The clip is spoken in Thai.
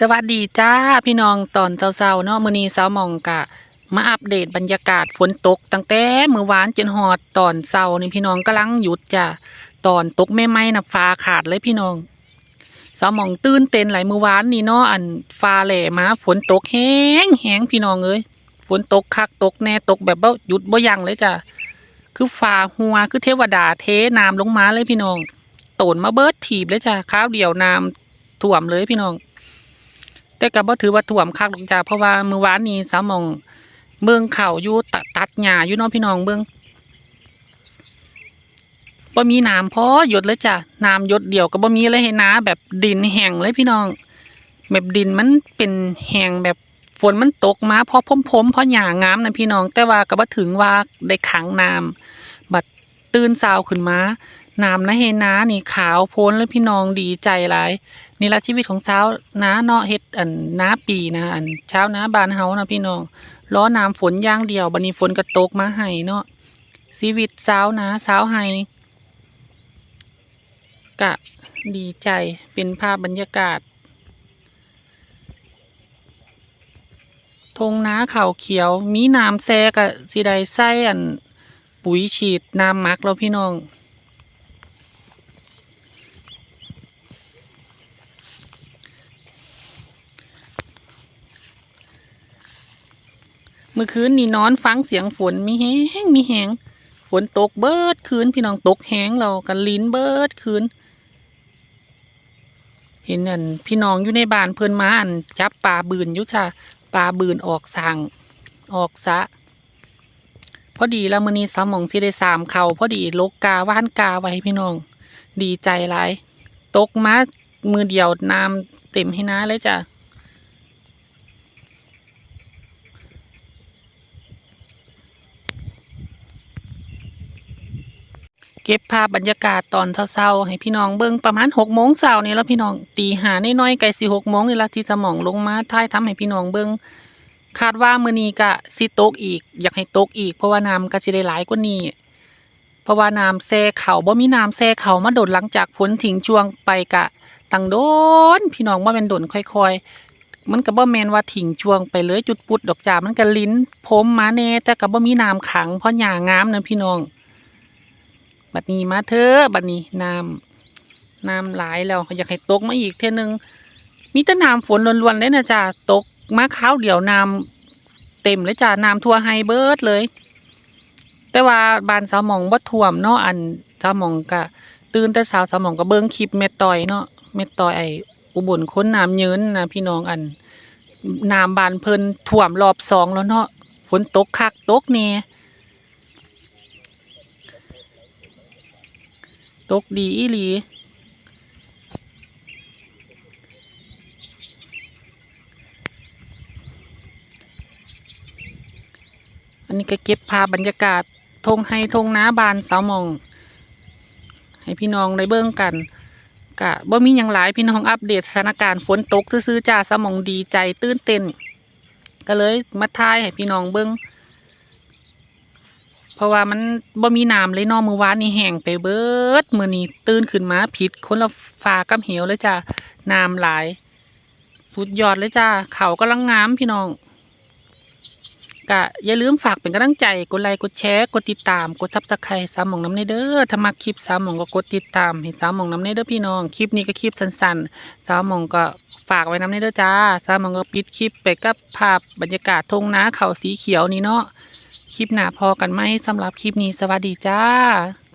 สวัสดีจ้าพี่น้องตอนเช้าๆเนาะมื้อนี้สาวหมองกะ มาอัปเดตบรรยากาศฝนตกตั้งแต่มื้อวานจนฮอดตอนเช้านี่พี่น้องกำลังหยุดจ้ะตอนตกแม่ไม้นะฟ้าขาดเลยพี่น้องสาวหมองตื่นเต้นหลายมื้อวานนี่เนาะอันฟ้าแหล่มาฝนตกแห้งแห้งพี่น้องเอ้ยฝนตกคักตกแน่ตกแบบบ่หยุดบ่ยังเลยจ้ะคือฟ้าหัวคือเทวดาเทน้ำลงมาเลยพี่น้องโตนมาเบิดถีบเลยจ้ะข้าวเดียวน้ำท่วมเลยพี่น้อง แต่ก็บ่ถือว่าท่วมคักหรอกจ้าเพราะว่ามื้อวานนี้สาวมองเบิ่งเข้าอยู่ตัดตัดหญ้าอยู่เนาะพี่น้องเบิ่งบ่มีน้ำพอหยดเลยจ้ะน้ำหยดเดียวก็บ่มีเลยให้นาแบบดินแห้งเลยพี่น้อง แบบดินมันเป็นแห้งแบบฝนมันตกมาพอพรมๆพอหญ้างามนะพี่น้อง แต่ว่าก็บ่ถึงว่าได้ขังน้ำบัดตื่นเช้าขึ้นมา น้ำนให้นานี่ขาวโพ้นเลยพี่น้องดีใจหลายนี่ละชีวิตของเช้าน้าเนาะเฮ็ดอันน้าปีนะอันเช้าน้าบานเฮานะพี่น้องล้อน้ำฝนย่างเดียวบัดนี้ฝนก็ตกมาให้เนาะชีวิตเช้านะเช้าให้กะดีใจเป็นภาพบรรยากาศทงน้าเขาวเขียว มีน้ำแซกอะสิได้ใส่อันปุ๋ยฉีดน้ำมักแล้วพี่น้อง เมื่อคืนนี่นอนฟังเสียงฝนมีแห้งมีแห้งฝนตกเบิดคืนพี่น้องตกแห้งเรากันลิ้นเบิดคืนเห็นอันพี่น้องอยู่ในบ้านเพิ่อนมาอันจับปลาบืนยุจ้ะปลาบืนออกสางออกสะ พอดีแล้วมือนี้สามองสิได้สามเขาพอดีลกกาว่านกาไว้พี่น้อง ดีใจหลายตกมามือเดียวน้ำเต็มให้น้าเลยจ้ะ เก็บภาพบรรยากาศตอนเช้าๆให้พี่น้องเบิ่งประมาณหกโมงเช้านี่แล้วพี่น้องตีหาน้อยๆไก่สิหกโมงนี่ละที่สมองลงมาท้ายทำให้พี่น้องเบิ่งคาดว่ามื้อนี้ก็สิตกอีก อยากให้ตกอีก เพราะว่าน้ำก็สิได้หลายกว่านี้เพราะว่าน้ำแซ่เขาบ่มีน้ำแซ่เขามาโดดหลังจากฝนทิ้งช่วงไปกะตังโดนพี่น้องบ่แม่นโดนค่อยๆ มันก็บ่แม่นว่าทิ้งช่วงไปเลยจุดปุดดอกจ้ามันก็ลิ้นพมมาแน่แต่ก็บ่มีน้ำขังเพราะหญ้างามนะพี่น้อง บัดนี้มาเถอะบัดนี้น้ำน้ำหลายแล้วอยากให้ตกมาอีกเท่อนึง มีแต่น้ำฝนล้วนๆเลยนะจ้าตกมาข้าวเดียวน้ำเต็มเลยจ้าน้ำทั่วไฮเบิร์ดเลย แต่ว่าบานสาวมองบ่ท่วมเนาะอันสาวมองก็ตื่นแต่สาวสาวมองก็เบิ่งคลิปเม็ดต่อยเนาะเม็ดต่อยไออุบลค้นน้ำเยินนะพี่น้องอันน้ำบานเพลินท่วมรอบสองแล้วเนาะฝนตกคักตกแน่ ตกดีอีหลี อันนี้ก็เก็บภาพบรรยากาศทงให้ทงน้าบานสาวหมอง ให้พี่น้องได้เบิ่งกันกะบ่มีหยังหลายพี่น้องอัปเดตสถานการณ์ฝนตก ซื่อๆจ้าสมองดีใจตื่นเต้นก็เลยมาทายให้พี่น้องเบิ่ง เพราะว่ามันบ่มีน้ำเลยนอมือวานนี่แห้งไปเบิดมือนี้ตื่นขึ้นมาผิดคนละฟ้ากับเหวเลยจ้ะน้ำหลาย สุดยอดเลยจ้าเขากำลังงามพี่น้องกะอย่าลืมฝากเป็นกำลังใจ กดไลค์ กดแชร์ กดติดตาม กดซับสไครต์สามหมองน้ำในเด้อถ้ามาคลิปสามหมองก็กดติดตามให้สามหมองน้ำในเด้อพี่น้อง คลิปนี้ก็คลิปสั้นๆสามหมองก็ฝากไว้น้ำในเด้อจ้าสามหมองก็ปิดคลิปไปกับภาพบรรยากาศทงนาเขาสีเขียวนี่เนาะ คลิปหน้าพอกันไหมสำหรับคลิปนี้สวัสดีจ้า